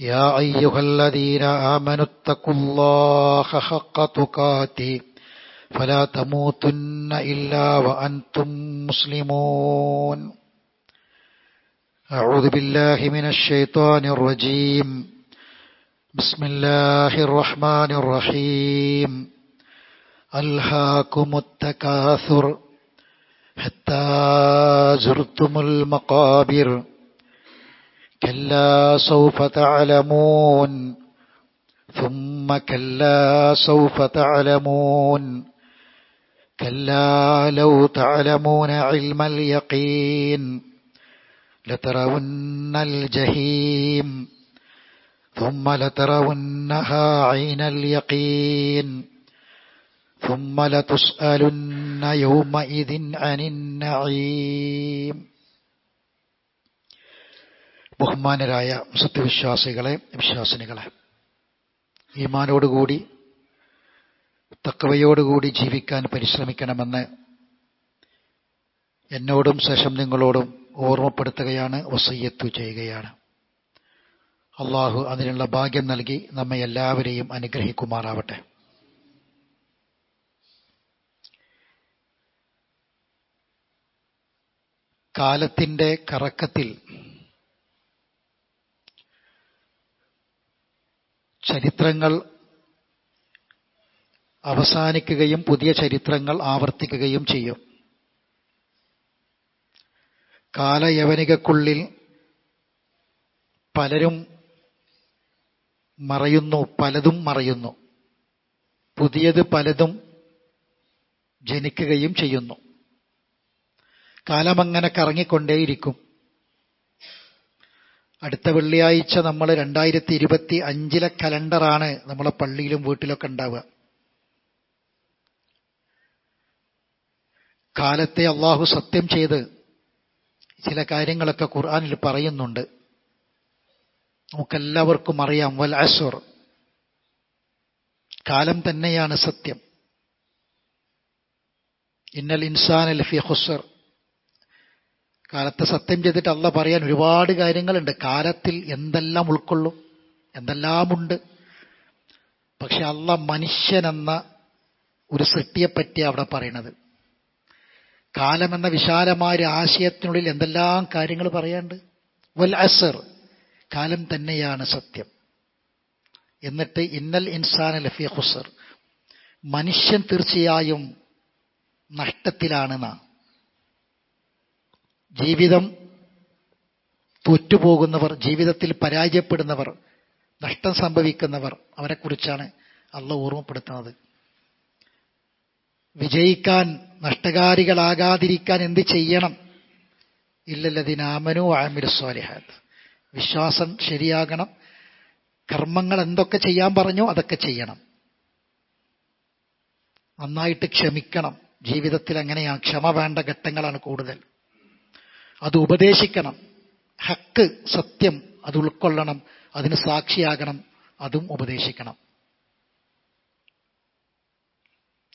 يا أيها الذين آمنوا اتقوا الله حق تقاته فلا تموتن إلا وأنتم مسلمون أعوذ بالله من الشيطان الرجيم بسم الله الرحمن الرحيم ألهاكم التكاثر حتى زرتم المقابر كلا سوف تعلمون ثم كلا سوف تعلمون. كلا لو تعلمون علم اليقين لترون الجحيم ثم لترونها عين اليقين ثم لتسألن يومئذ عن النعيم. ബഹുമാനരായ സത്യവിശ്വാസികളെ വിശ്വാസിനികളെ ഈമാനോടുകൂടി തക്കവയോടുകൂടി ജീവിക്കാൻ പരിശ്രമിക്കണമെന്ന് എന്നോടും ശേഷം നിങ്ങളോടും ഓർമ്മപ്പെടുത്തുകയാണ് വസയ്യത്തു ചെയ്യുകയാണ്. അള്ളാഹു അതിനുള്ള ഭാഗ്യം നൽകി നമ്മെ എല്ലാവരെയും അനുഗ്രഹിക്കുമാറാവട്ടെ. കാലത്തിന്റെ കറക്കത്തിൽ ചരിത്രങ്ങൾ അവസാനിക്കുകയും പുതിയ ചരിത്രങ്ങൾ ആവർത്തിക്കുകയും ചെയ്യും. കാലയവനികക്കുള്ളിൽ പലരും മറയുന്നു പലതും മറയുന്നു. പുതിയത് പലതും ജനിക്കുകയും ചെയ്യുന്നു. കാലമങ്ങനെ കറങ്ങിക്കൊണ്ടേയിരിക്കും. അടുത്ത വെള്ളിയാഴ്ച നമ്മൾ രണ്ടായിരത്തി ഇരുപത്തി അഞ്ചിലെ കലണ്ടറാണ് നമ്മളെ പള്ളിയിലും വീട്ടിലൊക്കെ ഉണ്ടാവുക. കാലത്തെ അള്ളാഹു സത്യം ചെയ്ത് ചില കാര്യങ്ങളൊക്കെ ഖുർആാനിൽ പറയുന്നുണ്ട്. നമുക്കെല്ലാവർക്കും അറിയാം വൽ അസുർ കാലം തന്നെയാണ് സത്യം. ഇന്നൽ ഇൻസാൻ അൽഫി ഹുസർ കാലത്തെ സത്യം ചെയ്തിട്ട് അല്ല പറയാൻ ഒരുപാട് കാര്യങ്ങളുണ്ട്. കാലത്തിൽ എന്തെല്ലാം ഉൾക്കൊള്ളും എന്തെല്ലാമുണ്ട്. പക്ഷെ അല്ല മനുഷ്യനെന്ന ഒരു സൃഷ്ടിയെപ്പറ്റി അവിടെ പറയണത്. കാലമെന്ന വിശാലമായ ഒരു ആശയത്തിനുള്ളിൽ എന്തെല്ലാം കാര്യങ്ങൾ പറയാണ്ട്? വൽ അസർ കാലം തന്നെയാണ് സത്യം. എന്നിട്ട് ഇന്നൽ ഇൻസാൻ ലഫി ഹുസർ മനുഷ്യൻ തീർച്ചയായും നഷ്ടത്തിലാണ് നാം ജീവിതം തോറ്റുപോകുന്നവർ ജീവിതത്തിൽ പരാജയപ്പെടുന്നവർ നഷ്ടം സംഭവിക്കുന്നവർ അവരെക്കുറിച്ചാണ് അള്ള ഓർമ്മപ്പെടുത്തുന്നത്. വിജയിക്കാൻ നഷ്ടകാരികളാകാതിരിക്കാൻ എന്ത് ചെയ്യണം? ഇല്ലല്ലതിനാമനു ആമിരു സ്വാലിഹാത്ത്. വിശ്വാസം ശരിയാകണം. കർമ്മങ്ങൾ എന്തൊക്കെ ചെയ്യാൻ പറഞ്ഞോ അതൊക്കെ ചെയ്യണം. നന്നായിട്ട് ക്ഷമിക്കണം. ജീവിതത്തിൽ അങ്ങനെയാണ് ക്ഷമ വേണ്ട ഘട്ടങ്ങളാണ് കൂടുതൽ. അത് ഉപദേശിക്കണം. ഹക്ക് സത്യം അത് ഉൾക്കൊള്ളണം അതിന് സാക്ഷിയാകണം അതും ഉപദേശിക്കണം.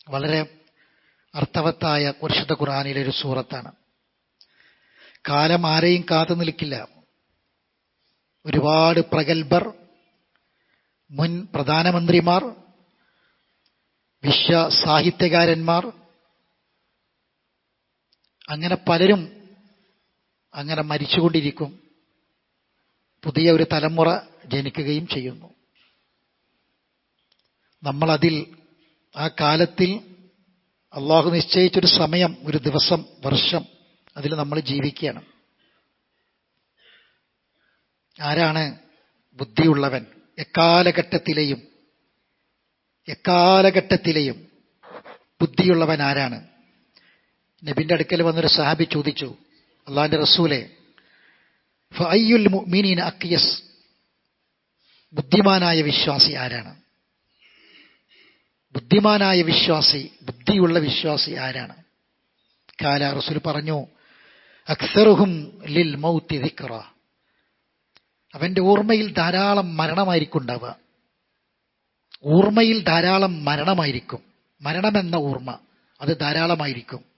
വളരെ അർത്ഥവത്തായ പരിശുദ്ധ ഖുറാനിലെ ഒരു സൂറത്താണ്. കാലം ആരെയും കാത്തു നിൽക്കില്ല. ഒരുപാട് പ്രഗത്ഭർ മുൻ പ്രധാനമന്ത്രിമാർ വിശ്വ സാഹിത്യകാരന്മാർ അങ്ങനെ പലരും അങ്ങനെ മരിച്ചുകൊണ്ടിരിക്കും. പുതിയ ഒരു തലമുറ ജനിക്കുകയും ചെയ്യുന്നു. നമ്മളതിൽ ആ കാലത്തിൽ അള്ളാഹു നിശ്ചയിച്ചൊരു സമയം ഒരു ദിവസം വർഷം അതിൽ നമ്മൾ ജീവിക്കുകയാണ്. ആരാണ് ബുദ്ധിയുള്ളവൻ? എക്കാലഘട്ടത്തിലെയും എക്കാലഘട്ടത്തിലെയും ബുദ്ധിയുള്ളവൻ ആരാണ്? നബിന്റെ അടുക്കൽ വന്നൊരു സഹാബി ചോദിച്ചു അള്ളാന്റെ റസൂലെ മുഅ്മിനീന അക്കിയസ് ബുദ്ധിമാനായ വിശ്വാസി ആരാണ്? ബുദ്ധിമാനായ വിശ്വാസി ബുദ്ധിയുള്ള വിശ്വാസി ആരാണ്? കാല റസൂൽ പറഞ്ഞു അക്സറുഹും ലിൽ മൗത്തി ദിക്റ. അവന്റെ ഓർമ്മയിൽ ധാരാളം മരണമായിരിക്കും ഉണ്ടാവുക ഓർമ്മയിൽ ധാരാളം മരണമായിരിക്കും. മരണമെന്ന ഓർമ്മ അത് ധാരാളമായിരിക്കും.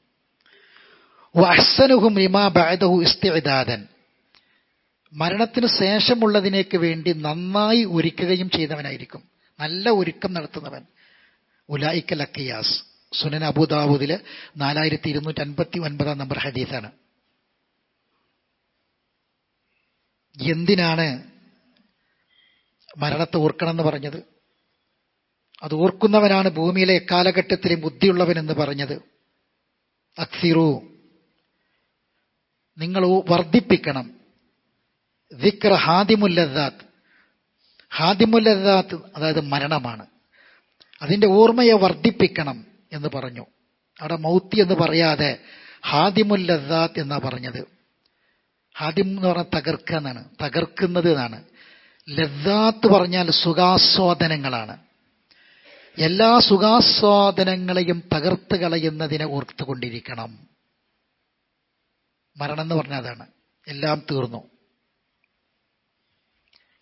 ലിമാ ബഅദഹു മരണത്തിന് ശേഷമുള്ളതിനേക്ക് വേണ്ടി നന്നായി ഒരുക്കുകയും ചെയ്തവനായിരിക്കും. നല്ല ഒരുക്കം നടത്തുന്നവൻ. ഉലായിക്കൽ അക്കിയാസ് സുനൻ അബുദാബുദിൽ നാലായിരത്തി ഇരുന്നൂറ്റി അൻപത്തി ഒൻപതാം നമ്പർ ഹദീസാണ്. എന്തിനാണ് മരണത്തെ ഓർക്കണമെന്ന് പറഞ്ഞത്? അത് ഓർക്കുന്നവനാണ് ഭൂമിയിലെ എക്കാലഘട്ടത്തിലെ ബുദ്ധിയുള്ളവൻ എന്ന് പറഞ്ഞത്. അക്സിറു നിങ്ങൾ വർദ്ധിപ്പിക്കണം. വിക്ര ഹാദിമുല്ലദാത്ത്. ഹാദിമുല്ലദാത്ത് അതായത് മരണമാണ്. അതിന്റെ ഓർമ്മയെ വർദ്ധിപ്പിക്കണം എന്ന് പറഞ്ഞു. അവിടെ മൗത്തി എന്ന് പറയാതെ ഹാദിമുല്ലദാത്ത് എന്നാ പറഞ്ഞത്. ഹാദിം എന്ന് പറഞ്ഞാൽ തകർക്കുക എന്നാണ്. തകർക്കുന്നത് എന്നാണ്. ലദ്ദാത്ത് പറഞ്ഞാൽ സുഖാസ്വാദനങ്ങളാണ്. എല്ലാ സുഖാസ്വാദനങ്ങളെയും തകർത്ത് കളയുന്നതിനെ ഓർത്തുകൊണ്ടിരിക്കണം. മരണം എന്ന് പറഞ്ഞാൽ അതാണ്. എല്ലാം തീർന്നു.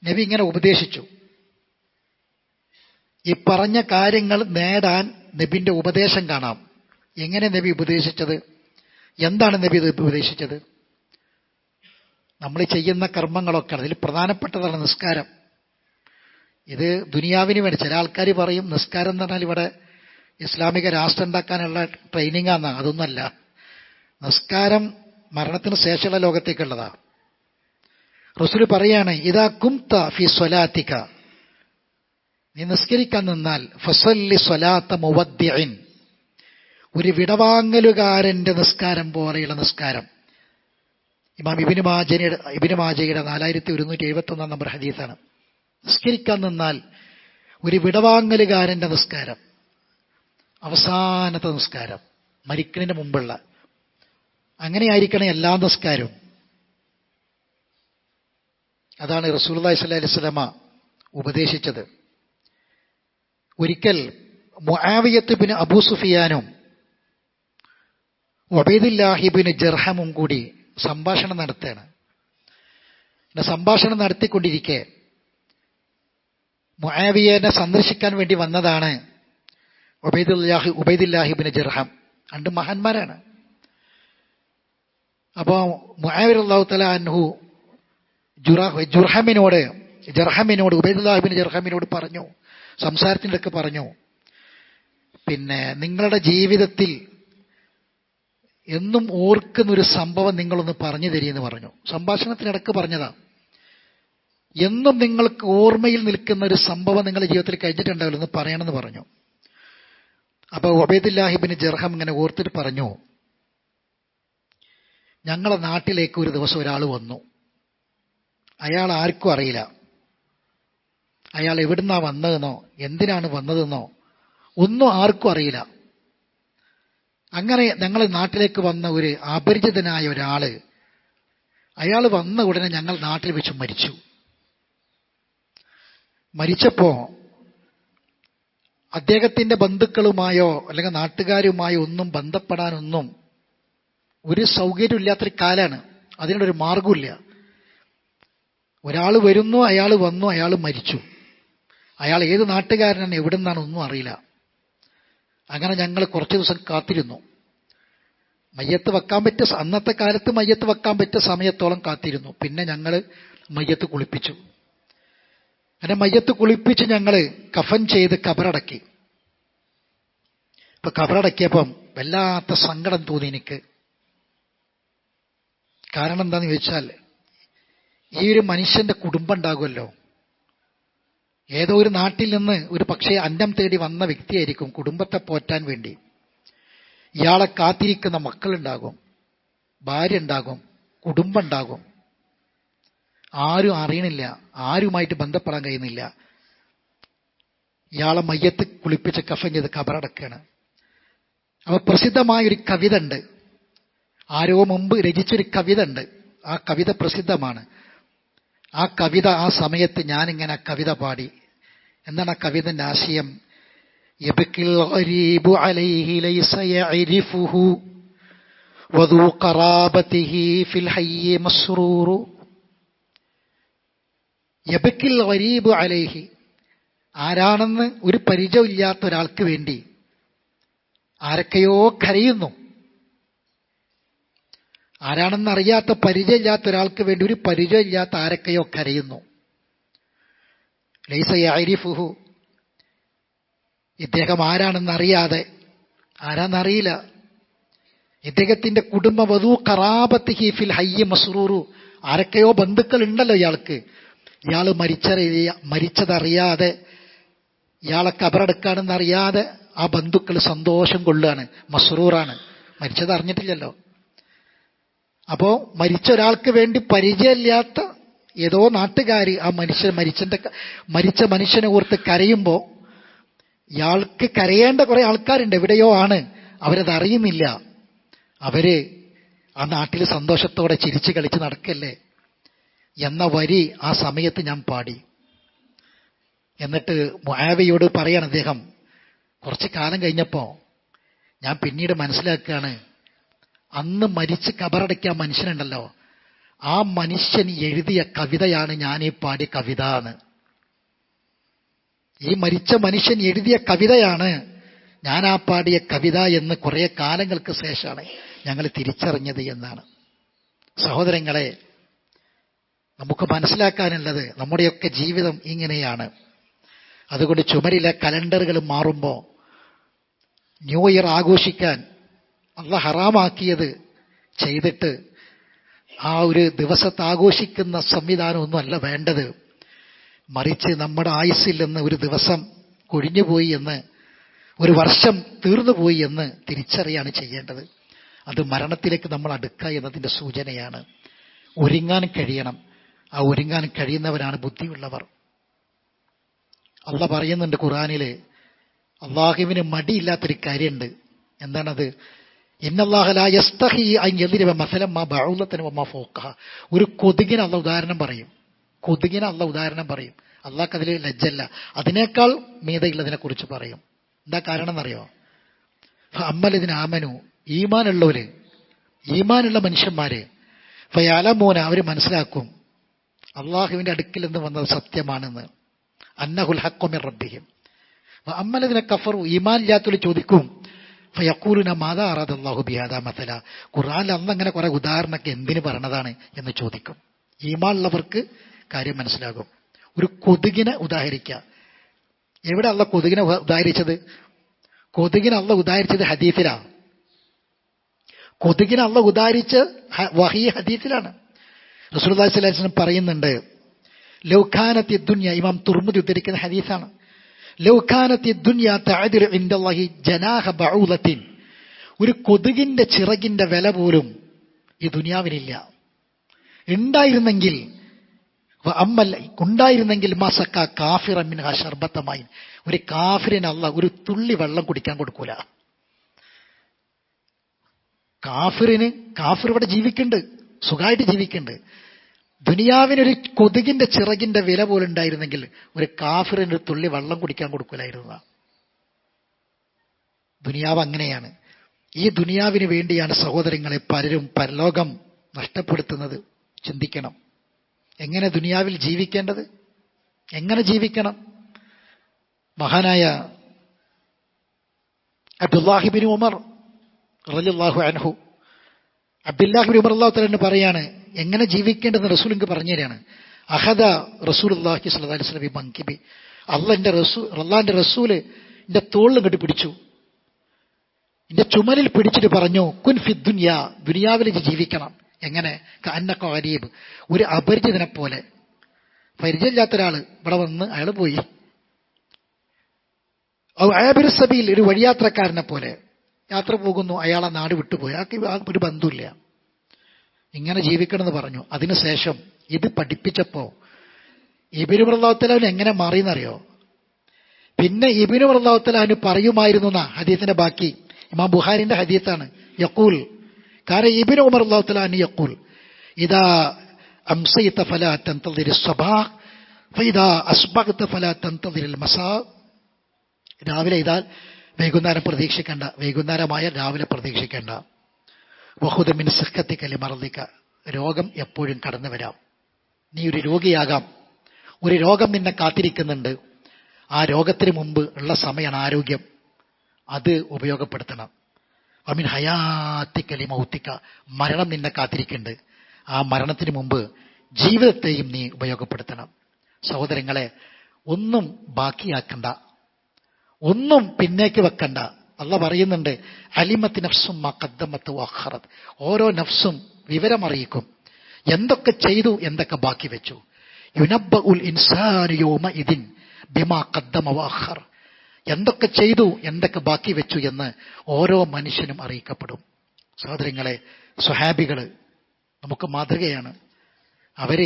നബി ഇങ്ങനെ ഉപദേശിച്ചു. ഈ പറഞ്ഞ കാര്യങ്ങൾ നേടാൻ നബിന്റെ ഉപദേശം കാണാം. എങ്ങനെ നബി ഉപദേശിച്ചത്? എന്താണ് നബി ഇത് ഉപദേശിച്ചത്? നമ്മൾ ചെയ്യുന്ന കർമ്മങ്ങളൊക്കെ അതിൽ പ്രധാനപ്പെട്ടതാണ് നിസ്കാരം. ഇത് ദുനിയാവിന് വേണ്ടി ചില ആൾക്കാർ പറയും നിസ്കാരം എന്ന് പറഞ്ഞാൽ ഇവിടെ ഇസ്ലാമിക രാഷ്ട്രം ഉണ്ടാക്കാനുള്ള ട്രെയിനിങ് ആണ് അതൊന്നുമല്ല. നിസ്കാരം മരണത്തിന് ശേഷമുള്ള ലോകത്തേക്കുള്ളതാ. റസൂൽ പറയാണ് ഇതാ കുംത ഫി സ്വലാത്തിക. നീ നിസ്കരിക്കാൻ നിന്നാൽ ഫസല്ലി സ്വലാത്ത മുവദ്യൻ ഒരു വിടവാങ്ങലുകാരന്റെ നിസ്കാരം പോലെയുള്ള നിസ്കാരം. ഇമാം ഇബിന് മാജനയുടെ ഇബിന് മാജയുടെ നാലായിരത്തി ഒരുന്നൂറ്റി എഴുപത്തി ഒന്നാം നമ്പർ ഹദീസാണ്. നിസ്കരിക്കാൻ നിന്നാൽ ഒരു വിടവാങ്ങലുകാരന്റെ നിസ്കാരം. അവസാനത്തെ നിസ്കാരം. മരിക്കുന്നതിന് മുമ്പുള്ള അങ്ങനെയായിരിക്കണം എല്ലാ നിസ്കാരവും അതാണ് റസൂലി സല്ലാ അലിസ്ലമ ഉപദേശിച്ചത്. ഒരിക്കൽ മുആവിയത്ത് ബിൻ അബൂ സുഫിയാനും ഒബൈദുല്ലാഹിബിന് ജർഹമും കൂടി സംഭാഷണം നടത്തുകയാണ്. സംഭാഷണം നടത്തിക്കൊണ്ടിരിക്കെ മുആവിയനെ സന്ദർശിക്കാൻ വേണ്ടി വന്നതാണ് ഒബൈദുല്ലാഹി ഉബൈദുല്ലാഹിബിന് ജർഹം. രണ്ട് മഹാന്മാരാണ്. അപ്പോൾ മുആവിർ അള്ളാഹു അൻഹു ജുർഹമിനോട് ജർഹമിനോട് ഉബൈദുല്ലാഹിബിന് ജർഹമിനോട് പറഞ്ഞു സംസാരത്തിനിടയ്ക്ക് പറഞ്ഞു പിന്നെ നിങ്ങളുടെ ജീവിതത്തിൽ എന്നും ഓർക്കുന്ന ഒരു സംഭവം നിങ്ങളൊന്ന് പറഞ്ഞു തരിയെന്ന് പറഞ്ഞു. സംഭാഷണത്തിനിടക്ക് പറഞ്ഞതാ. എന്നും നിങ്ങൾക്ക് ഓർമ്മയിൽ നിൽക്കുന്ന ഒരു സംഭവം നിങ്ങളുടെ ജീവിതത്തിൽ കഴിഞ്ഞിട്ടുണ്ടാവില്ലെന്ന് പറയണമെന്ന് പറഞ്ഞു. അപ്പൊ ഒബൈദുല്ലാഹിബിന് ജർഹം ഇങ്ങനെ ഓർത്തിട്ട് പറഞ്ഞു ഞങ്ങളെ നാട്ടിലേക്ക് ഒരു ദിവസം ഒരാൾ വന്നു. അയാൾ ആർക്കും അറിയില്ല. അയാൾ എവിടുന്നാ വന്നതെന്നോ എന്തിനാണ് വന്നതെന്നോ ഒന്നും ആർക്കും അറിയില്ല. അങ്ങനെ ഞങ്ങൾ നാട്ടിലേക്ക് വന്ന ഒരു അപരിചിതനായ ഒരാൾ അയാൾ വന്ന ഉടനെ ഞങ്ങൾ നാട്ടിൽ വെച്ച് മരിച്ചു. മരിച്ചപ്പോ അദ്ദേഹത്തിന്റെ ബന്ധുക്കളുമായോ അല്ലെങ്കിൽ നാട്ടുകാരുമായോ ഒന്നും ബന്ധപ്പെടാനൊന്നും ഒരു സൗകര്യം ഇല്ലാത്തൊരു കാലാണ് അതിനൊരു മാർഗമില്ല ഒരാൾ വരുന്നു അയാൾ വന്നു അയാൾ മരിച്ചു. അയാൾ ഏത് നാട്ടുകാരനാണ് എവിടെ ഒന്നും അറിയില്ല. അങ്ങനെ ഞങ്ങൾ കുറച്ച് ദിവസം കാത്തിരുന്നു. മയ്യത്ത് വെക്കാൻ പറ്റിയ അന്നത്തെ കാലത്ത് മയ്യത്ത് വെക്കാൻ പറ്റിയ സമയത്തോളം കാത്തിരുന്നു. പിന്നെ ഞങ്ങൾ മയ്യത്ത് കുളിപ്പിച്ചു. അങ്ങനെ മയ്യത്ത് കുളിപ്പിച്ച് ഞങ്ങൾ കഫൻ ചെയ്ത് കബറടക്കി. ഇപ്പൊ കബറടക്കിയപ്പം വല്ലാത്ത സങ്കടം തോന്നി എനിക്ക്. കാരണം എന്താന്ന് ചോദിച്ചാൽ ഈ ഒരു മനുഷ്യന്റെ കുടുംബം ഉണ്ടാകുമല്ലോ. ഏതോ ഒരു നാട്ടിൽ നിന്ന് ഒരു പക്ഷേ അന്നം തേടി വന്ന വ്യക്തിയായിരിക്കും കുടുംബത്തെ പോറ്റാൻ വേണ്ടി. ഇയാളെ കാത്തിരിക്കുന്ന മക്കളുണ്ടാകും ഭാര്യ ഉണ്ടാകും കുടുംബം ഉണ്ടാകും. ആരും അറിയണില്ല ആരുമായിട്ട് ബന്ധപ്പെടാൻ കഴിയുന്നില്ല. ഇയാളെ മയ്യത്ത് കുളിപ്പിച്ച് കഫൻ ചെയ്ത് കബറടക്കാണ്. അപ്പൊ പ്രസിദ്ധമായൊരു കവിത ഉണ്ട്. ആരോ മുമ്പ് രചിച്ചൊരു കവിത ഉണ്ട് ആ കവിത പ്രസിദ്ധമാണ് ആ കവിത ആ സമയത്ത് ഞാനിങ്ങനെ ആ കവിത പാടി എന്താണ് ആ കവിതന്റെ ആശയം يبكي الغريب عليه ليس يعرفه وذو قرابته في الحي مسرور يبكي الغريب عليه ആരാണെന്ന് ഒരു പരിചയമില്ലാത്ത ഒരാൾക്ക് വേണ്ടി ആരൊക്കെയോ കരയുന്നു ആരാണെന്നറിയാത്ത പരിചയമില്ലാത്ത ഒരാൾക്ക് വേണ്ടി ഒരു പരിചയമില്ലാത്ത ആരൊക്കെയോ കരയുന്നു. ലൈസയാരിഫുഹു ഇദ്ദേഹം ആരാണെന്നറിയാതെ ആരാന്നറിയില്ല. ഇദ്ദേഹത്തിന്റെ കുടുംബ വധു കറാബത്ത് ഹീഫിൽ ഹയ്യ മസ്റൂറു. ആരൊക്കെയോ ബന്ധുക്കൾ ഉണ്ടല്ലോ ഇയാൾക്ക്. ഇയാൾ മരിച്ചറിയ മരിച്ചതറിയാതെ ഇയാളെ കബറെടുക്കാണെന്നറിയാതെ ആ ബന്ധുക്കൾ സന്തോഷം കൊള്ളുകയാണ്. മസ്റൂറാണ്. മരിച്ചത് അറിഞ്ഞിട്ടില്ലല്ലോ അപ്പോ മരിച്ച ഒരാൾക്ക് വേണ്ടി പരിചയമില്ലാത്ത ഏതോ നാട്ടുകാർ ആ മനുഷ്യൻ മരിച്ചന്റെ മരിച്ച മനുഷ്യനെ ഓർത്ത് കരയുമ്പോൾ ഇയാൾക്ക് കരയേണ്ട കുറെ ആൾക്കാരുണ്ട്. എവിടെയോ ആണ്. അവരത് അറിയുന്നില്ല. അവർ ആ നാട്ടിൽ സന്തോഷത്തോടെ ചിരിച്ചു കളിച്ച് നടക്കല്ലേ? എന്ന വരി ആ സമയത്ത് ഞാൻ പാടി. എന്നിട്ട് മുആവയോട് പറയാണ് അദ്ദേഹം കുറച്ച് കാലം കഴിഞ്ഞപ്പോ ഞാൻ പിന്നീട് മനസ്സിലാക്കുകയാണ് അന്ന് മരിച്ച് കബറടക്കിയ മനുഷ്യനുണ്ടല്ലോ. ആ മനുഷ്യൻ എഴുതിയ കവിതയാണ് ഞാൻ ഈ പാടിയ കവിത എന്ന്. ഈ മരിച്ച മനുഷ്യൻ എഴുതിയ കവിതയാണ് ഞാൻ ആ പാടിയ കവിത എന്ന് കുറേ കാലങ്ങൾക്ക് ശേഷമാണ് ഞങ്ങൾ തിരിച്ചറിഞ്ഞത് എന്നാണ്. സഹോദരങ്ങളെ നമുക്ക് മനസ്സിലാക്കാനുള്ളത് നമ്മുടെയൊക്കെ ജീവിതം ഇങ്ങനെയാണ്. അതുകൊണ്ട് ചുമരിലെ കലണ്ടറുകൾ മാറുമ്പോൾ ന്യൂ ഇയർ ആഘോഷിക്കാൻ അള്ള ഹറാമാക്കിയത് ചെയ്തിട്ട് ആ ഒരു ദിവസത്തെ ആഘോഷിക്കുന്ന സംവിധാനമൊന്നുമല്ല വേണ്ടത്. മറിച്ച് നമ്മുടെ ആയുസ്സിൽ നിന്ന് ഒരു ദിവസം കൊഴിഞ്ഞുപോയി എന്ന് ഒരു വർഷം തീർന്നുപോയി എന്ന് തിരിച്ചറിയാണ് ചെയ്യേണ്ടത്. അത് മരണത്തിലേക്ക് നമ്മൾ അടുക്കുക എന്നതിന്റെ സൂചനയാണ്. ഒരുങ്ങാൻ കഴിയണം. ആ ഒരുങ്ങാൻ കഴിയുന്നവരാണ് ബുദ്ധിയുള്ളവർ. അള്ള പറയുന്നുണ്ട് ഖുറാനിൽ അള്ളാഹുവിന് മടിയില്ലാത്തൊരു കാര്യമുണ്ട്. എന്താണത്? ഒരു കൊതുകിന് അല്ല ഉദാഹരണം പറയും. കൊതുകിന് അള്ള ഉദാഹരണം പറയും. അള്ളാഹ് അതിൽ ലജ്ജല്ല. അതിനേക്കാൾ മീതയുള്ളതിനെ കുറിച്ച് പറയും. എന്താ കാരണം എന്നറിയോ അമ്മലതിന് ആമനു ഈമാനുള്ളവര് ഈമാനുള്ള മനുഷ്യന്മാര് ഫയാലമോന അവർ മനസ്സിലാക്കും അള്ളാഹുവിന്റെ അടുക്കിൽ നിന്ന് വന്നത് സത്യമാണെന്ന്. അന്നഹുൽ ഹക്കൊമിർ റബ്ബിഹിം. അമ്മലതിനെ കഫറു ഈമാൻ ഇല്ലാത്തവർ ചോദിക്കും ഫയക്കൂലിന മാതാ അറാദ് അള്ളാഹു ബിയാദാ മസല. ഖുറാൻ അന്ന് അങ്ങനെ കുറെ ഉദാഹരണമൊക്കെ എന്തിനു പറഞ്ഞതാണ് എന്ന് ചോദിക്കും. ഈമാനുള്ളവർക്ക് കാര്യം മനസ്സിലാകും. ഒരു കൊതുകിനെ ഉദാഹരിക്കുക. എവിടെ അള്ള കൊതുകിനെ ഉദാഹരിച്ചത്? കൊതുകിനെ അള്ള ഉദാഹരിച്ചത് ഹദീഫിലാ കൊതുകിനെ അള്ള ഉദാഹരിച്ച് വഹി ഹദീഫിലാണ് റസൂൽ സ്വലാസ്ലം പറയുന്നുണ്ട് ലൗഖാനത്തി ദുന്യ ഇമാം തുർമുദി ഉദ്ധരിക്കുന്ന ഹദീസാണ്. ഒരു കൊതുകിന്റെ ചിറകിന്റെ വില പോലും ഈ ദുനിയാവിനില്ല. ഉണ്ടായിരുന്നെങ്കിൽ അമ്മൽ ഉണ്ടായിരുന്നെങ്കിൽ മസക്ക കാഫിറ ആ ശർബത്തമായി ഒരു കാഫിറിനല്ല ഒരു തുള്ളി വെള്ളം കുടിക്കാൻ കൊടുക്കൂല. കാഫിറിന് കാഫിർ ഇവിടെ ജീവിക്കുന്നുണ്ട് സുഖമായിട്ട് ജീവിക്കുന്നുണ്ട്. ദുനിയാവിനൊരു കൊതുകിന്റെ ചിറകിന്റെ വില പോലെ ഉണ്ടായിരുന്നെങ്കിൽ ഒരു കാഫിറിന് തുള്ളി വെള്ളം കുടിക്കാൻ കൊടുക്കില്ലായിരുന്ന ദുനിയാവ് അങ്ങനെയാണ്. ഈ ദുനിയാവിന് വേണ്ടിയാണ് സഹോദരങ്ങളെ പലരും പരലോകം നഷ്ടപ്പെടുത്തുന്നത്. ചിന്തിക്കണം. എങ്ങനെ ദുനിയാവിൽ ജീവിക്കേണ്ടത്? എങ്ങനെ ജീവിക്കണം? മഹാനായ അബ്ദുല്ലാഹിബിൻ ഉമർ റലിള്ളാഹു അൻഹു അബ്ദുല്ലാഹിബിൻ ഉമർ അള്ളാഹു തലന്ന് പറയാണ് എങ്ങനെ ജീവിക്കേണ്ടതെന്ന് റസൂലിങ്ക് പറഞ്ഞുതരാണ് അഹദ റസൂൽ അള്ളാഹി സലഹി സ്വലബി മങ്കിബി അള്ളന്റെ റസൂ അള്ളാന്റെ റസൂൽ എന്റെ തോളിലും കെട്ടി പിടിച്ചു. എന്റെ ചുമലിൽ പിടിച്ചിട്ട് പറഞ്ഞു കുൻ ഫി ദുനിയ ദുനിയാവിൽ ജീവിക്കണം. എങ്ങനെ? അന്നക്കോ അരീബ് ഒരു അപരിചിതനെ പോലെ പരിചയമില്ലാത്ത ഒരാൾ ഇവിടെ വന്ന് അയാൾ പോയി. അയാബിർ സബിയിൽ ഒരു വഴിയാത്രക്കാരനെ പോലെ യാത്ര പോകുന്നു അയാളെ നാട് വിട്ടുപോയി. അയാൾക്ക് ഒരു ബന്ധമില്ല ഇങ്ങനെ ജീവിക്കണമെന്ന് പറഞ്ഞു. അതിനുശേഷം ഇത് പഠിപ്പിച്ചപ്പോ ഇബിനു പ്രള്ളാഹത്തലാവിന് എങ്ങനെ മാറിയെന്നറിയോ? പിന്നെ ഇബിനു പ്രള്ളാഹത്തലാവിന് പറയുമായിരുന്നു എന്നാ ഹദീസിന്റെ ബാക്കി. ഇമാം ബുഹാരിന്റെ ഹദീത്താണ് യക്കൂൽ കാരണം ഇബിന് ഉമർ അള്ളാഹുത്തലാൻ യക്കൂൽ ഇതാ അംസയിത്ത ഫല തന്തതിരി അസ്ബഗത്ത ഫല തന്തതിരിൽ മസാ രാവിലെ ഇതാൽ വൈകുന്നേരം പ്രതീക്ഷിക്കേണ്ട വൈകുന്നേരമായ രാവിലെ പ്രതീക്ഷിക്കേണ്ട. വഹുദമിൻ സിഖത്തിക്കലി മറന്നിക്ക രോഗം എപ്പോഴും കടന്നു വരാം. നീ ഒരു രോഗിയാകാം. ഒരു രോഗം നിന്നെ കാത്തിരിക്കുന്നുണ്ട്. ആ രോഗത്തിന് മുമ്പ് ഉള്ള സമയമാണ് ആരോഗ്യം. അത് ഉപയോഗപ്പെടുത്തണം. അമിൻ ഹയാത്തിക്കലി മൗത്തിക്ക. മരണം നിന്നെ കാത്തിരിക്കുന്നുണ്ട്. ആ മരണത്തിന് മുമ്പ് ജീവിതത്തെയും നീ ഉപയോഗപ്പെടുത്തണം. സഹോദരങ്ങളെ ഒന്നും ബാക്കിയാക്കണ്ട. ഒന്നും പിന്നേക്ക് വെക്കണ്ട. അല്ല പറയുന്നുണ്ട് അലിമത്ത് നഫ്സും മക്കദ്ദമത്ത് വാഹറത് ഓരോ നഫ്സും വിവരമറിയിക്കും. എന്തൊക്കെ ചെയ്തു എന്തൊക്കെ ബാക്കി വെച്ചു. യുനബ്ബ ഉൽ ഇൻസാനിയോമ ഇതിൻ ബിമാ കദ്ദമ വാഹർ എന്തൊക്കെ ചെയ്തു എന്തൊക്കെ ബാക്കി വെച്ചു എന്ന് ഓരോ മനുഷ്യനും അറിയിക്കപ്പെടും. സഹോദരങ്ങളെ സ്വഹാബികൾ നമുക്ക് മാതൃകയാണ്. അവർ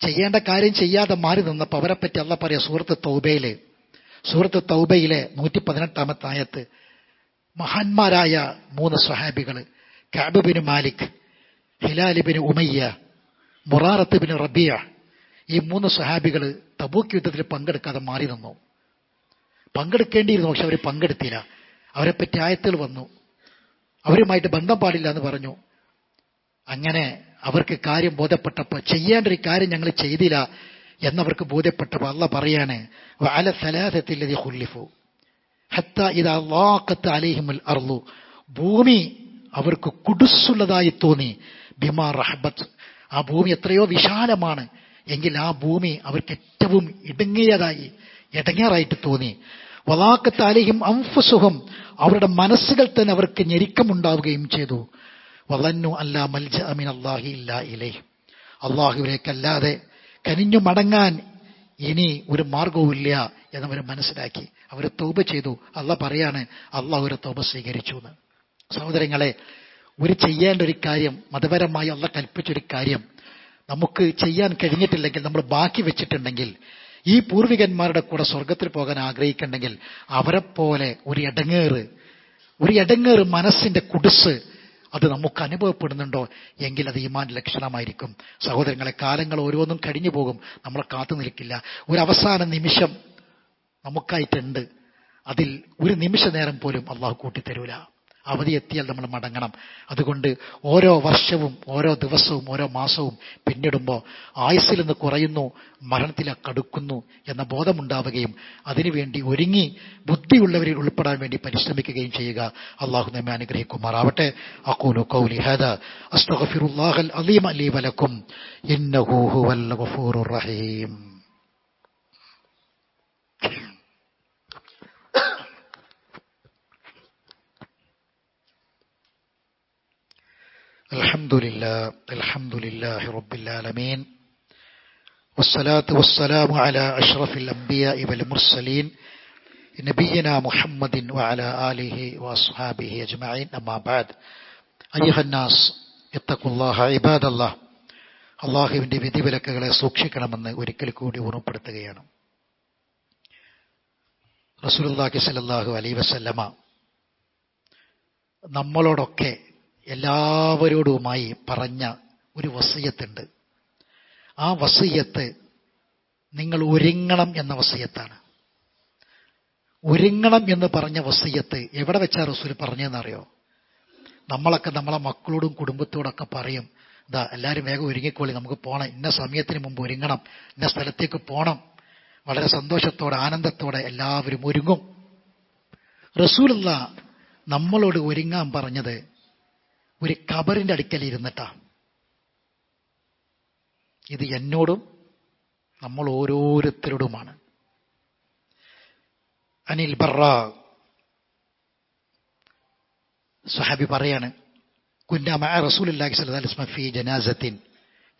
ചെയ്യേണ്ട കാര്യം ചെയ്യാതെ മാറി നിന്നപ്പോൾ അവരെപ്പറ്റി അള്ള അല്ല പറയാ സുഹൃത്ത് തൗബയിലെ സൂറത്ത് തൗബയിലെ നൂറ്റി പതിനെട്ടാമത്തെ ആയത്ത് മഹാന്മാരായ മൂന്ന് സ്വഹാബികൾ കാബുബിന് മാലിക് ഹിലാലിബിന് ഉമയ്യ മുറാറത്ത് ബിൻ റബിയ ഈ മൂന്ന് സ്വഹാബികൾ തബൂക്ക് യുദ്ധത്തിൽ പങ്കെടുക്കാതെ മാറി നിന്നു. പങ്കെടുക്കേണ്ടിയിരുന്നു പക്ഷെ അവർ പങ്കെടുത്തില്ല. അവരെപ്പറ്റി ആയത്തുകൾ വന്നു. അവരുമായിട്ട് ബന്ധം പാടില്ല എന്ന് പറഞ്ഞു. അങ്ങനെ അവർക്ക് കാര്യം ബോധപ്പെട്ടപ്പോൾ ചെയ്യേണ്ട ഒരു കാര്യം ഞങ്ങൾ ചെയ്തില്ല. എന്നവർക്ക് ബോധ്യപ്പെട്ടപ്പോൾ അള്ള പറയാണ് വാല സലാസത്തില്ലതി ഹുല്ലിഫു ഹത്ത ഇത് അള്ളാക്കത്ത് അലേഹിമുൽ അർലു ഭൂമി അവർക്ക് കുടുസുള്ളതായി തോന്നി. ബിമാ റഹബത്ത്. ആ ഭൂമി എത്രയോ വിശാലമാണ്. എങ്കിൽ ആ ഭൂമി അവർക്ക് ഏറ്റവും ഇടുങ്ങിയതായി ഇടങ്ങേറായിട്ട് തോന്നി. വലാക്കത്ത് അലേഹിം അംഫുസുഖം അവരുടെ മനസ്സുകൾ തന്നെ അവർക്ക് ഞെരുക്കമുണ്ടാവുകയും ചെയ്തു. വലന്നു അല്ലാ മൽജ അമിൻ അള്ളാഹി ഇല്ല ഇലേ അള്ളാഹുവിലേക്കല്ലാതെ കനിഞ്ഞു മടങ്ങാൻ ഇനി ഒരു മാർഗവുമില്ല എന്നവർ മനസ്സിലാക്കി. അവർ തൗബ ചെയ്തു. അല്ല പറയാണ് അല്ല ഒരു തൗബ സ്വീകരിച്ചു എന്ന്. സഹോദരങ്ങളെ ഒരു ചെയ്യേണ്ട ഒരു കാര്യം മതപരമായി അല്ല കൽപ്പിച്ചൊരു കാര്യം നമുക്ക് ചെയ്യാൻ കഴിഞ്ഞിട്ടില്ലെങ്കിൽ നമ്മൾ ബാക്കി വെച്ചിട്ടുണ്ടെങ്കിൽ ഈ പൂർവികന്മാരുടെ കൂടെ സ്വർഗത്തിൽ പോകാൻ ആഗ്രഹിക്കുന്നുണ്ടെങ്കിൽ അവരെപ്പോലെ ഒരു ഇടങ്ങേറ് ഒരു ഇടങ്ങേറ് മനസ്സിന്റെ കുടിസ് അത് നമുക്ക് അനുഭവപ്പെടുന്നുണ്ടോ? എങ്കിൽ അത് ഈമാന്റെ ലക്ഷണമായിരിക്കും. സഹോദരങ്ങളെ കാലങ്ങൾ ഓരോന്നും കഴിഞ്ഞു പോകും. നമ്മളെ കാത്തു നിൽക്കില്ല. ഒരു അവസാന നിമിഷം നമുക്കായിട്ടുണ്ട്. അതിൽ ഒരു നിമിഷ നേരം പോലും അള്ളാഹു കൂട്ടിത്തരൂല. അവധി എത്തിയാൽ നമ്മൾ മടങ്ങണം. അതുകൊണ്ട് ഓരോ വർഷവും ഓരോ ദിവസവും ഓരോ മാസവും പിന്നിടുമ്പോൾ ആയുസ്സിൽ നിന്ന് കുറയുന്നു മരണത്തിലേക്ക് കടുക്കുന്നു എന്ന ബോധമുണ്ടാവുകയും അതിനുവേണ്ടി ഒരുങ്ങി ബുദ്ധിയുള്ളവരിൽ ഉൾപ്പെടാൻ വേണ്ടി പരിശ്രമിക്കുകയും ചെയ്യുക. അള്ളാഹു നമ്മെ അനുഗ്രഹിക്കുമാറാവട്ടെ. അക്കൂലു കൗലി ഹദ. അസ്തഗ്ഫിറുല്ലാഹൽ അലീം അലി വലക്കും. ഇന്നഹു ഹുവൽ റഹീം. الحمد لله الحمد لله رب العالمين والصلاة والسلام على أشرف الأنبياء والمرسلين نبينا محمد وعلى آله وأصحابه أجمعين أما بعد أيها الناس اتقوا الله عباد الله അള്ളാഹുവിന്റെ വിധിവിലക്കുകളെ സൂക്ഷിക്കണമെന്ന് ഒരിക്കൽ കൂടി ഓർമ്മപ്പെടുത്തുകയാണ് റസൂലുള്ളാഹി സല്ലല്ലാഹു അലൈഹി വസല്ലമ നമ്മളോടൊക്കെ എല്ലാവരോടുമായി പറഞ്ഞ ഒരു വസീയത്തുണ്ട്. ആ വസീയത്ത് നിങ്ങൾ ഒരുങ്ങണം എന്ന വസീയത്താണ്. ഒരുങ്ങണം എന്ന് പറഞ്ഞ വസീയത്ത് എവിടെ വെച്ചാ റസൂൽ പറഞ്ഞതെന്നറിയോ? നമ്മളൊക്കെ നമ്മളെ മക്കളോടും കുടുംബത്തോടൊക്കെ പറയും ഇതാ എല്ലാവരും വേഗം ഒരുങ്ങിക്കോളി നമുക്ക് പോകണം ഇന്ന സമയത്തിന് മുമ്പ് ഒരുങ്ങണം. ഇന്ന സ്ഥലത്തേക്ക് പോകണം വളരെ സന്തോഷത്തോടെ ആനന്ദത്തോടെ എല്ലാവരും ഒരുങ്ങും. റസൂലുള്ള നമ്മളോട് ഒരുങ്ങാൻ പറഞ്ഞത് ഒരു കബറിന്റെ അടുക്കൽ ഇരുന്നിട്ടാ. ഇത് എന്നോടും നമ്മൾ ഓരോരുത്തരോടുമാണ്. അനിൽ ബറ സഹാബി പറയാണ് കുന്നാമ അലൈഹി വസല്ലം ഫീ ജനാസത്തിൻ.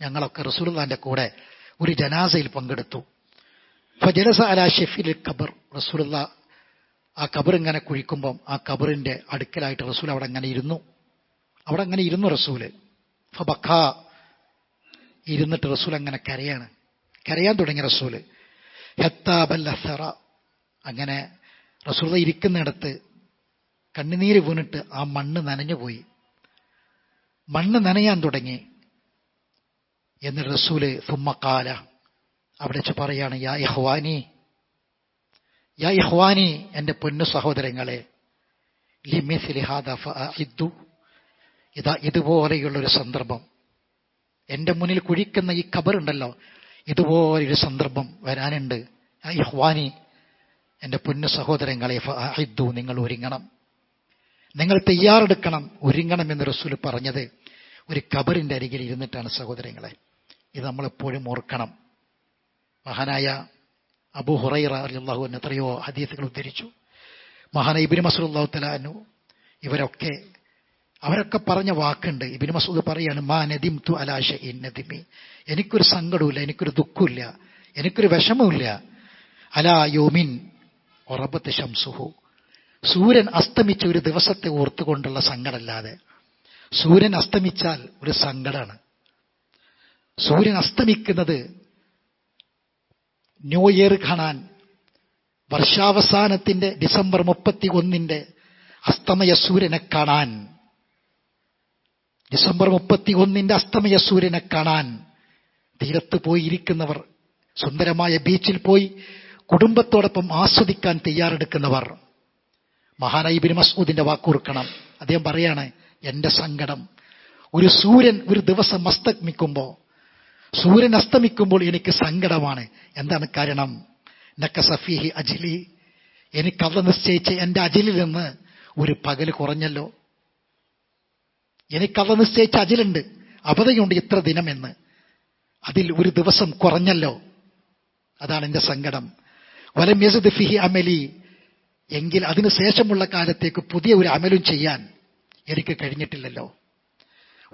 ഞങ്ങളൊക്കെ റസൂലുള്ളാന്റെ കൂടെ ഒരു ജനാസയിൽ പങ്കെടുത്തു. ഫജലസ അലാ ഷെഫിൽ ഖബർ. റസൂലുള്ള ആ ഖബർ ഇങ്ങനെ കുഴിക്കുമ്പം ആ ഖബറിന്റെ അടുക്കലായിട്ട് റസൂൽ അവിടെ അങ്ങനെ ഇരുന്നു. അവിടെ അങ്ങനെ ഇരുന്നു റസൂൽ. ഫബഖ ഇരുന്നിട്ട് റസൂൽ അങ്ങനെ കരയാണ്. കരയാൻ തുടങ്ങി റസൂൽ. ഹെത്താബല്ലസറ അങ്ങനെ റസൂൽ ഇരിക്കുന്നിടത്ത് കണ്ണുനീര് വീണിട്ട് ആ മണ്ണ് നനഞ്ഞു പോയി. മണ്ണ് നനയാൻ തുടങ്ങി. എന്നിട്ട് റസൂൽ സുമ്മക്കാല അവിടെ വെച്ച് പറയാണ് യാ യഹ്വാനി യാ യഹ്വാനി എന്റെ പൊന്നു സഹോദരങ്ങളെ ലിമി സിലിഹാദു ഇതാ ഇതുപോലെയുള്ളൊരു സന്ദർഭം. എന്റെ മുന്നിൽ കുഴിക്കുന്ന ഈ ഖബറുണ്ടല്ലോ ഇതുപോലൊരു സന്ദർഭം വരാനുണ്ട്. യഹ്വാനി എന്റെ പൊന്നു സഹോദരങ്ങളെ ഫഅഇദ്ദു നിങ്ങൾ ഒരുങ്ങണം. നിങ്ങൾ തയ്യാറെടുക്കണം ഒരുങ്ങണം എന്ന് റസൂൽ പറഞ്ഞത് ഒരു ഖബറിന്റെ അരികിൽ ഇരുന്നിട്ടാണ് സഹോദരങ്ങളെ. ഇത് നമ്മളെപ്പോഴും ഓർക്കണം. മഹാനായ അബു ഹുറൈറ അള്ളാഹു എത്രയോ ഹദീസുകൾ ഉദ്ധരിച്ചു. മഹാന ഇബിൻ മസൂർ അള്ളാഹു തലാനു ഇവരൊക്കെ അവരൊക്കെ പറഞ്ഞ വാക്കുണ്ട്. ഇബിന് മസൂദ് പറയാണ് മാ നദിം തു അലാശ നദിമി. എനിക്കൊരു സങ്കടമില്ല എനിക്കൊരു ദുഃഖമില്ല എനിക്കൊരു വിഷമമില്ല അലാ യോമിൻ ഉറബത്ത് ശംസുഹു. സൂര്യൻ അസ്തമിച്ച ഒരു ദിവസത്തെ ഓർത്തുകൊണ്ടുള്ള സങ്കടമല്ലാതെ. സൂര്യൻ അസ്തമിച്ചാൽ ഒരു സങ്കടമാണ്. സൂര്യൻ അസ്തമിക്കുന്നത് ന്യൂ ഇയർ കാണാൻ വർഷാവസാനത്തിന്റെ ഡിസംബർ മുപ്പത്തി ഒന്നിന്റെ അസ്തമയ സൂര്യനെ കാണാൻ ഡിസംബർ മുപ്പത്തി ഒന്നിന്റെ അസ്തമയ സൂര്യനെ കാണാൻ തീരത്ത് പോയിരിക്കുന്നവർ സുന്ദരമായ ബീച്ചിൽ പോയി കുടുംബത്തോടൊപ്പം ആസ്വദിക്കാൻ തയ്യാറെടുക്കുന്നവർ. മഹാനായി ബിൻ മസൂദിന്റെ വാക്കുറുക്കണം അദ്ദേഹം പറയാണ് എന്റെ സങ്കടം. ഒരു സൂര്യൻ ഒരു ദിവസം അസ്തമിക്കുമ്പോൾ സൂര്യൻ അസ്തമിക്കുമ്പോൾ എനിക്ക് സങ്കടമാണ്. എന്താണ് കാരണം? നക്ക സഫീഹി അജിലി. എനിക്കത് നിശ്ചയിച്ച് എന്റെ അജിലിൽ നിന്ന് ഒരു പകൽ കുറഞ്ഞല്ലോ. എനിക്കത് നിശ്ചയിച്ച അജിലുണ്ട്. എത്ര ഇത്ര ദിനമെന്ന് അതിൽ ഒരു ദിവസം കുറഞ്ഞല്ലോ. അതാണ് എന്റെ സങ്കടം. വലം യസദ് ഫിഹി അമലി. എങ്കിൽ അതിനു ശേഷമുള്ള കാലത്തേക്ക് പുതിയ ഒരു അമലും ചെയ്യാൻ എനിക്ക് കഴിഞ്ഞിട്ടില്ലല്ലോ.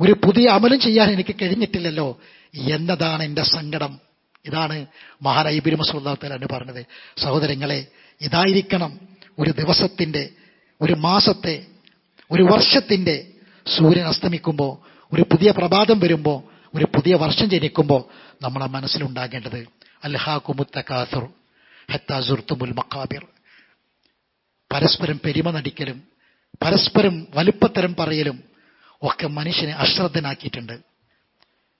ഒരു പുതിയ അമലും ചെയ്യാൻ എനിക്ക് കഴിഞ്ഞിട്ടില്ലല്ലോ എന്നതാണ് എന്റെ സങ്കടം. ഇതാണ് മഹാനായി ബിരുമസുല്ലാത്തലാണ് പറഞ്ഞത്. സഹോദരങ്ങളെ ഇതായിരിക്കണം ഒരു ദിവസത്തിന്റെ ഒരു മാസത്തെ ഒരു വർഷത്തിന്റെ സൂര്യൻ അസ്തമിക്കുമ്പോൾ ഒരു പുതിയ പ്രഭാതം വരുമ്പോൾ ഒരു പുതിയ വർഷം ജനിക്കുമ്പോൾ നമ്മളെ മനസ്സിലുണ്ടാകേണ്ടത് അൽഹാക്കുമുത്തക്കാസുർ ഹത്താസുർത്തുമുൽ മക്കാബിർ പരസ്പരം പെരുമ നടിക്കലും പരസ്പരം വലുപ്പത്തരം പറയലും ഒക്കെ മനുഷ്യനെ അശ്രദ്ധനാക്കിയിട്ടുണ്ട്.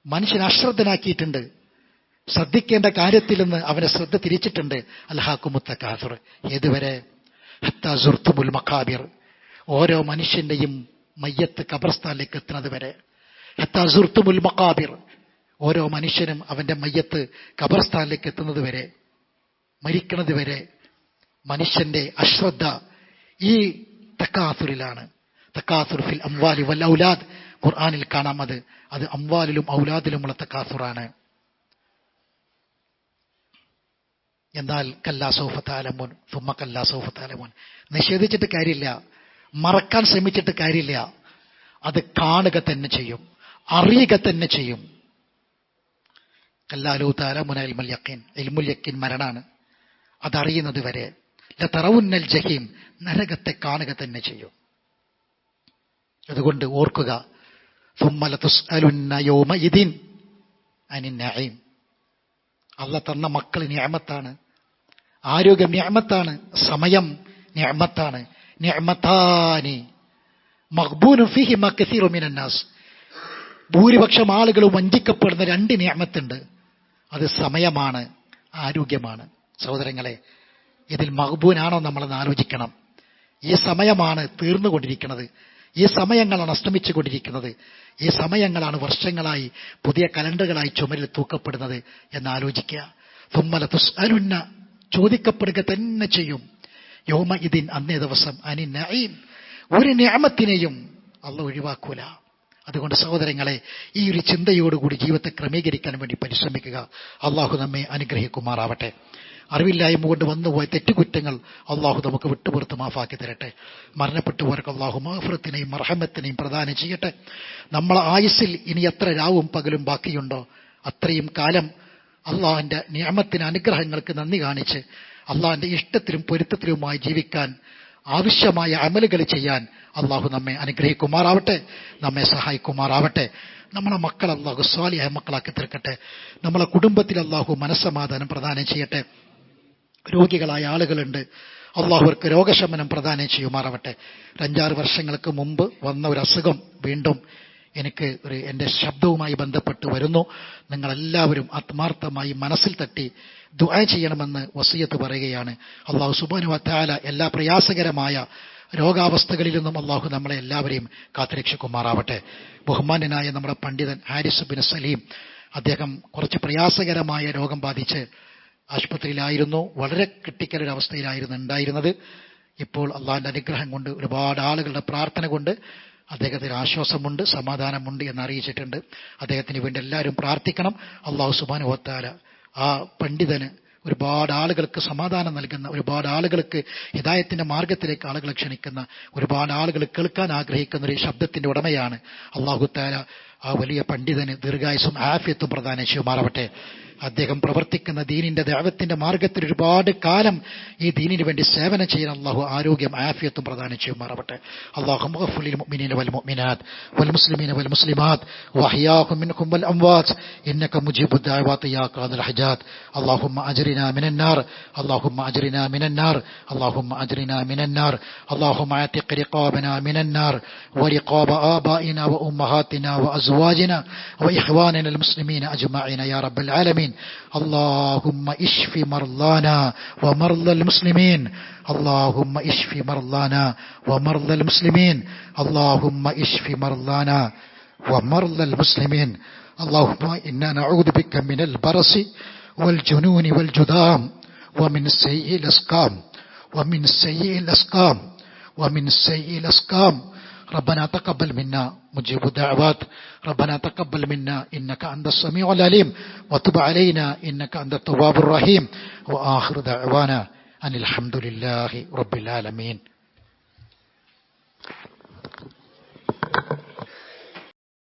മനുഷ്യനെ അശ്രദ്ധനാക്കിയിട്ടുണ്ട്. ശ്രദ്ധിക്കേണ്ട കാര്യത്തിൽ നിന്ന് അവനെ ശ്രദ്ധ തിരിച്ചിട്ടുണ്ട് അൽഹാക്കുമുത്ത കാസുർ ഏതുവരെ ഹത്താസുർത്തുമുൽ മക്കാബിർ ഓരോ മനുഷ്യന്റെയും മയ്യത്ത് കബർസ്ഥാനിലേക്ക് എത്തുന്നത് വരെ. ഹത്താസുർത്തുമുൽ മക്കാബിർ ഓരോ മനുഷ്യനും അവന്റെ മയ്യത്ത് കബർസ്ഥാനിലേക്ക് എത്തുന്നത് വരെ മരിക്കുന്നത് വരെ മനുഷ്യന്റെ അശ്രദ്ധ ഈ തക്കാസുറിലാണ് തക്കാസുർ ഫിൽ അംവാലി വൽ ഔലാദ്. ഖുർആാനിൽ കാണാം അത്. അത് അംവാലിലും ഔലാദിലുമുള്ള തക്കാസുറാണ്. എന്നാൽ കല്ലാ സൗഫത്താലമുൻ സുമ്മ കല്ലാ സൗഫത്താലമുൻ. നിഷേധിച്ചിട്ട് കാര്യമില്ല. മറക്കാൻ ശ്രമിച്ചിട്ട് കാര്യമില്ല. അത് കാണുക തന്നെ ചെയ്യും. അറിയുക തന്നെ ചെയ്യും. കല്ലാലോ താര മുന ഇൽമുൽ യക്കീൻ ഇൽമുൽ യക്കീൻ മരണാണ്. അതറിയുന്നത് വരെ തറവുന്നൽ ജഹീം നരകത്തെ കാണുക തന്നെ ചെയ്യും. അതുകൊണ്ട് ഓർക്കുക അല്ല തന്ന മക്കൾ ഞാമത്താണ് ആരോഗ്യം ഞാമത്താണ് സമയം ഞാമത്താണ് ഞാമത്താനി മഖ്ബൂനു ഫിഹി മക്കസീറു മിനന്നാസ് ഭൂരിപക്ഷം ആളുകൾ വഞ്ചിക്കപ്പെടുന്ന രണ്ട് നിയമത്തുണ്ട് അത് സമയമാണ് ആരോഗ്യമാണ്. സഹോദരങ്ങളെ ഇതിൽ മഹബൂനാണോ നമ്മളെന്ന് ആലോചിക്കണം. ഈ സമയമാണ് തീർന്നുകൊണ്ടിരിക്കുന്നത്. ഈ സമയങ്ങളാണ് അസ്തമിച്ചു കൊണ്ടിരിക്കുന്നത് ഈ സമയങ്ങളാണ് വർഷങ്ങളായി പുതിയ കലണ്ടറുകളായി ചുമരിൽ തൂക്കപ്പെടുന്നത് എന്ന് ആലോചിക്കുക. തുമ്മല തുസ്അരുന്ന ചോദിക്കപ്പെടുക തന്നെ ചെയ്യും. യോമ ഇതിൻ അന്നേ ദിവസം അനി നഈം. ഒരു ഞാമത്തിനെയും അള്ള ഒഴിവാക്കൂല. അതുകൊണ്ട് സഹോദരങ്ങളെ ഈ ഒരു ചിന്തയോടുകൂടി ജീവിതത്തെ ക്രമീകരിക്കാൻ വേണ്ടി പരിശ്രമിക്കുക. അള്ളാഹു നമ്മെ അനുഗ്രഹിക്കുമാറാവട്ടെ. അറിവില്ലായ്മ കൊണ്ട് വന്നുപോയ തെറ്റുകുറ്റങ്ങൾ അള്ളാഹു നമുക്ക് വിട്ടുപുറത്ത് മാഫാക്കി തരട്ടെ. മരണപ്പെട്ടുപോർക്ക് അള്ളാഹു മാഫറത്തിനെയും മർഹമത്തിനെയും പ്രദാനം ചെയ്യട്ടെ. നമ്മളെ ആയുസ്സിൽ ഇനി എത്ര രാവും പകലും ബാക്കിയുണ്ടോ? അത്രയും കാലം അള്ളാഹിന്റെ നിയമത്തിന് അനുഗ്രഹങ്ങൾക്ക് നന്ദി കാണിച്ച് അള്ളാഹിന്റെ ഇഷ്ടത്തിലും പൊരുത്തത്തിലുമായി ജീവിക്കാൻ ആവശ്യമായ അമലുകൾ ചെയ്യാൻ അള്ളാഹു നമ്മെ അനുഗ്രഹിക്കുമാറാവട്ടെ നമ്മെ സഹായിക്കുമാറാവട്ടെ. നമ്മളെ മക്കൾ അള്ളാഹു സ്വാലിയായ മക്കളാക്കി തീർക്കട്ടെ. നമ്മളെ കുടുംബത്തിൽ അള്ളാഹു മനസ്സമാധാനം പ്രദാനം ചെയ്യട്ടെ. രോഗികളായ ആളുകളുണ്ട്. അള്ളാഹുവർക്ക് രോഗശമനം പ്രദാനം ചെയ്യുമാറാവട്ടെ. രണ്ടാറ് വർഷങ്ങൾക്ക് മുമ്പ് വന്ന ഒരു അസുഖം വീണ്ടും എനിക്ക് ഒരു എന്റെ ശബ്ദവുമായി ബന്ധപ്പെട്ട് വരുന്നു. നിങ്ങളെല്ലാവരും ആത്മാർത്ഥമായി മനസ്സിൽ തട്ടി ദുആ ചെയ്യണമെന്ന് വസീയത്ത് പറയുകയാണ്. അള്ളാഹു സുബാനു വത്താല എല്ലാ പ്രയാസകരമായ രോഗാവസ്ഥകളിൽ നിന്നും അള്ളാഹു നമ്മളെ എല്ലാവരെയും കാത്തുരക്ഷിക്കുമാറാവട്ടെ. ബഹുമാന്യനായ നമ്മുടെ പണ്ഡിതൻ ഹാരിസ് ബിൻ സലീം അദ്ദേഹം കുറച്ച് പ്രയാസകരമായ രോഗം ബാധിച്ച് ആശുപത്രിയിലായിരുന്നു. വളരെ ക്രിട്ടിക്കൽ ഒരു അവസ്ഥയിലായിരുന്നു ഉണ്ടായിരുന്നത്. ഇപ്പോൾ അള്ളാഹിന്റെ അനുഗ്രഹം കൊണ്ട് ഒരുപാട് ആളുകളുടെ പ്രാർത്ഥന കൊണ്ട് അദ്ദേഹത്തിന് ആശ്വാസമുണ്ട് സമാധാനമുണ്ട് എന്ന് അറിയിച്ചിട്ടുണ്ട് അദ്ദേഹത്തിന് വേണ്ടി എല്ലാവരും പ്രാർത്ഥിക്കണം. അള്ളാഹു സുബാനുവത്താല ആ പണ്ഡിതന് ഒരുപാട് ആളുകൾക്ക് സമാധാനം നൽകുന്ന ഒരുപാട് ആളുകൾക്ക് ഹിതായത്തിന്റെ മാർഗത്തിലേക്ക് ആളുകളെ ക്ഷണിക്കുന്ന ഒരുപാട് ആളുകൾ കേൾക്കാൻ ആഗ്രഹിക്കുന്ന ഒരു ശബ്ദത്തിന്റെ ഉടമയാണ് അള്ളാഹു താല ആ വലിയ പണ്ഡിതന് ദീർഘായുസും ആഫിയത്തും പ്രധാന ചെയ്യുമാറാവട്ടെ. അദ്ദേഹം പ്രവർത്തിക്കുന്ന ദീനിന്റെ ദൈവത്തിന്റെ മാർഗത്തിൽ ഒരുപാട് കാലം ഈ ദീനിന് വേണ്ടി സേവനം ചെയ്യാൻ അള്ളാഹു ആരോഗ്യം ആഫിയത്തും പ്രദാനം ചെയ്യുമാറാവട്ടെ അള്ളാഹു മുഅ്മിനീന വൽ മുഅ്മിനാത്ത് വൽ മുസ്ലിമീന വൽ മുസ്ലിമാത്ത് വഹ്യാഹും മിൻഹും വൽ അംവാത്ത് ഇന്നക മുജീബു ദഅവാത്ത് യാ ഖാദിൽ ഹജാത്ത് اللهم أجرنا من النار اللهم أجرنا من النار اللهم أجرنا من النار اللهم اعتق رقابنا من النار ورقاب آبائنا وأمهاتنا وأزواجنا وإخواننا المسلمين أجمعين يا رب العالمين اللهم اشف مرضانا ومرضى المسلمين. اللهم اشف مرضانا ومرضى المسلمين. اللهم اشف مرضانا ومرضى المسلمين. اللهم إنا نعوذ بك من البرص والجنون والجذام ومن سيء الأسقام. ومن سيء الأسقام. ومن سيء الأسقام. ربنا تقبل منا مجيب الدعوات. ربنا تقبل منا إنك أنت السميع العليم. وتب علينا إنك أنت التواب الرحيم. وآخر دعوانا أن الحمد لله رب العالمين. Thank you.